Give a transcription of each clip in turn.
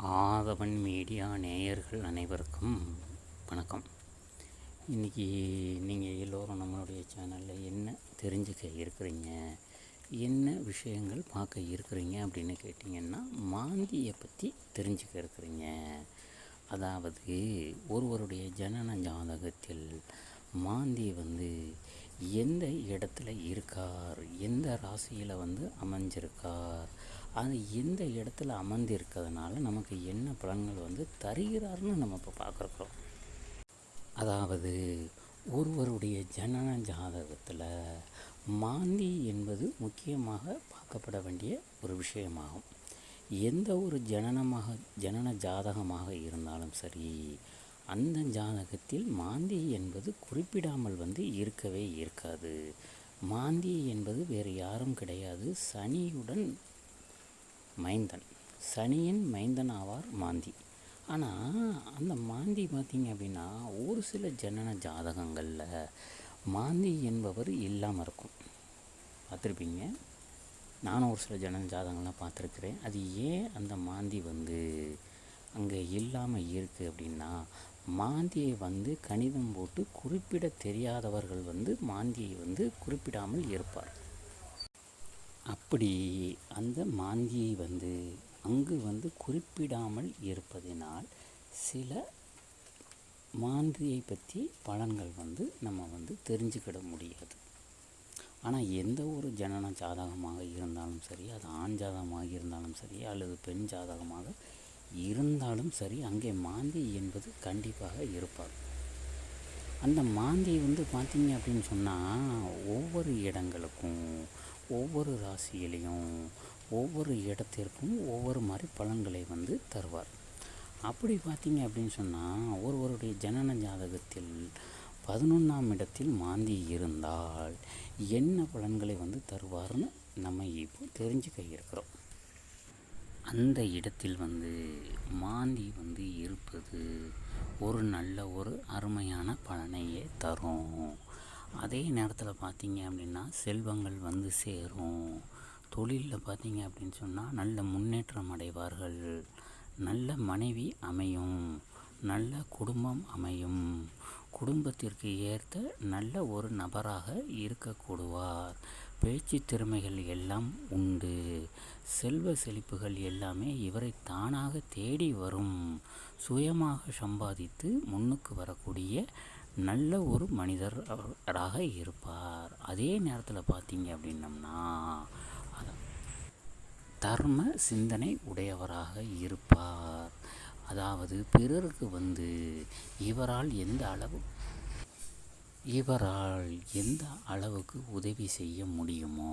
ஆதவன் media நேயர்கள் அனைவருக்கும் வணக்கம். இன்றைக்கி நீங்கள் எல்லோரும் நம்மளுடைய சேனலில் என்ன தெரிஞ்சுக்க இருக்கிறீங்க? என்ன விஷயங்கள் பார்க்க இருக்கிறீங்க அப்படின்னு கேட்டிங்கன்னா மாந்தியை பற்றி தெரிஞ்சுக்க இருக்கிறீங்க. அதாவது ஒருவருடைய ஜனன ஜாதகத்தில் மாந்தி வந்து எந்த இடத்துல இருக்கார்? எந்த ராசியில் வந்து அமைஞ்சிருக்கார்? அது எந்த இடத்துல அமர்ந்திருக்கிறதுனால நமக்கு என்ன பலன்கள் வந்து தருகிறார்னு நம்ம இப்போ பார்க்குறோம். அதாவது ஒருவருடைய ஜனன ஜாதகத்தில் மாந்தி என்பது முக்கியமாக பார்க்கப்பட வேண்டிய ஒரு விஷயமாகும். எந்த ஒரு ஜனனமாக ஜனன ஜாதகமாக இருந்தாலும் சரி அந்த ஜாதகத்தில் மாந்தி என்பது குறிப்பிடாமல் வந்து இருக்கவே இருக்காது. மாந்தி என்பது வேறு யாரும் கிடையாது. சனியுடன் மைந்தன். சனியின் மைந்தன் ஆவார் மாந்தி. ஆனால் அந்த மாந்தி பார்த்திங்க அப்படின்னா ஒரு சில ஜனன ஜாதகங்களில் மாந்தி என்பவர் இல்லாமல் இருக்கும். பார்த்துருப்பீங்க? நானும் ஒரு சில ஜனன ஜாதகங்கள்லாம் பார்த்துருக்குறேன். அது ஏன் அந்த மாந்தி வந்து அங்கே இல்லாமல் இருக்குது அப்படின்னா மாந்தியை வந்து கணிதம் போட்டு குறிப்பிட தெரியாதவர்கள் வந்து மாந்தியை வந்து குறிப்பிடாமல் இருப்பார். அப்படி அந்த மாந்தியை வந்து அங்கு வந்து குறிப்பிடாமல் இருப்பதினால் சில மாந்தியை பற்றி பலன்கள் வந்து நம்ம வந்து தெரிஞ்சுக்கிட முடியாது. ஆனால் எந்த ஒரு ஜனன ஜாதகமாக இருந்தாலும் சரி அது ஆண் ஜாதகமாக இருந்தாலும் சரி அல்லது பெண் ஜாதகமாக இருந்தாலும் சரி அங்கே மாந்தி என்பது கண்டிப்பாக இருப்பார். அந்த மாந்தி வந்து பார்த்தீங்க அப்படின்னு சொன்னால் ஒவ்வொரு இடங்களுக்கும் ஒவ்வொரு ராசியிலையும் ஒவ்வொரு இடத்திற்கும் ஒவ்வொரு மாதிரி பலன்களை வந்து தருவார். அப்படி பார்த்தீங்க அப்படின்னு சொன்னால் ஒருவருடைய ஜனன ஜாதகத்தில் பதினொன்றாம் இடத்தில் மாந்தி இருந்தால் என்ன பலன்களை வந்து தருவார்னு நம்ம இப்போ தெரிஞ்சுக்க இருக்கிறோம். அந்த இடத்தில் வந்து மாந்தி வந்து இருப்பது ஒரு நல்ல ஒரு அருமையான பலனையே தரும். அதே நேரத்தில் பார்த்தீங்க அப்படின்னா செல்வங்கள் வந்து சேரும். தொழிலில் பார்த்தீங்க அப்படின்னு சொன்னால் நல்ல முன்னேற்றம் அடைவார்கள். நல்ல மனைவி அமையும். நல்ல குடும்பம் அமையும். குடும்பத்திற்கு ஏற்ற நல்ல ஒரு நபராக இருக்கக்கூடுவார். பேச்சு திறமைகள் எல்லாம் உண்டு. செல்வ செழிப்புகள் எல்லாமே இவரை தானாக தேடி வரும். சுயமாக சம்பாதித்து முன்னுக்கு வரக்கூடிய நல்ல ஒரு மனிதராக இருப்பார். அதே நேரத்தில் பார்த்தீங்க அப்படின்னம்னா தர்ம சிந்தனை உடையவராக இருப்பார். அதாவது பிறருக்கு வந்து இவரால் எந்த அளவு இவரால் எந்த அளவுக்கு உதவி செய்ய முடியுமோ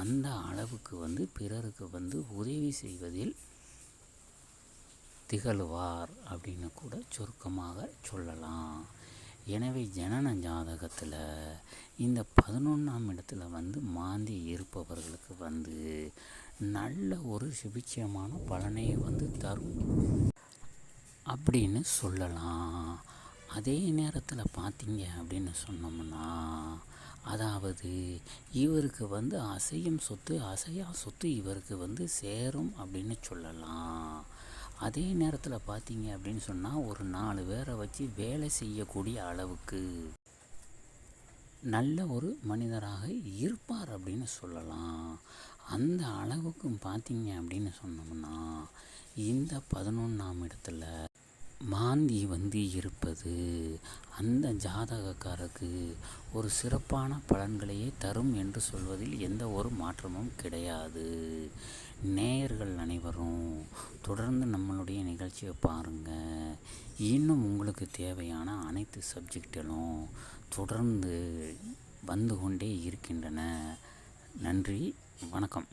அந்த அளவுக்கு வந்து பிறருக்கு வந்து உதவி செய்வதில் திகழ்வார் அப்படின்னு கூட சுருக்கமாக சொல்லலாம். எனவே ஜனன ஜாதகத்தில் இந்த பதினொன்றாம் இடத்துல வந்து மாந்தி இருப்பவர்களுக்கு வந்து நல்ல ஒரு சுபிட்சமான பலனை வந்து தரும் அப்படின்னு சொல்லலாம். அதே நேரத்தில் பார்த்தீங்க அப்படின்னு சொன்னோம்னா அதாவது இவருக்கு வந்து அசையும் சொத்து அசையா சொத்து இவருக்கு வந்து சேரும் அப்படின்னு சொல்லலாம். அதே நேரத்தில் பார்த்தீங்க அப்படின்னு சொன்னால் ஒரு நாலு பேரை வச்சு வேலை செய்யக்கூடிய அளவுக்கு நல்ல ஒரு மனிதராக இருப்பார் அப்படின்னு சொல்லலாம். அந்த அளவுக்கும் பார்த்தீங்க அப்படின்னு சொன்னோம்னா இந்த பதினொன்றாம் இடத்துல மாந்தி வந்து இருப்பது அந்த ஜாதகக்காரருக்கு ஒரு சிறப்பான பலன்களையே தரும் என்று சொல்வதில் எந்த ஒரு மாற்றமும் கிடையாது. நேயர்கள் அனைவரும் தொடர்ந்து நம்மளுடைய நிகழ்ச்சியை பாருங்கள் இன்னும் உங்களுக்கு தேவையான அனைத்து சப்ஜெக்டிலும் தொடர்ந்து வந்து கொண்டே இருக்கின்றன. நன்றி வணக்கம்.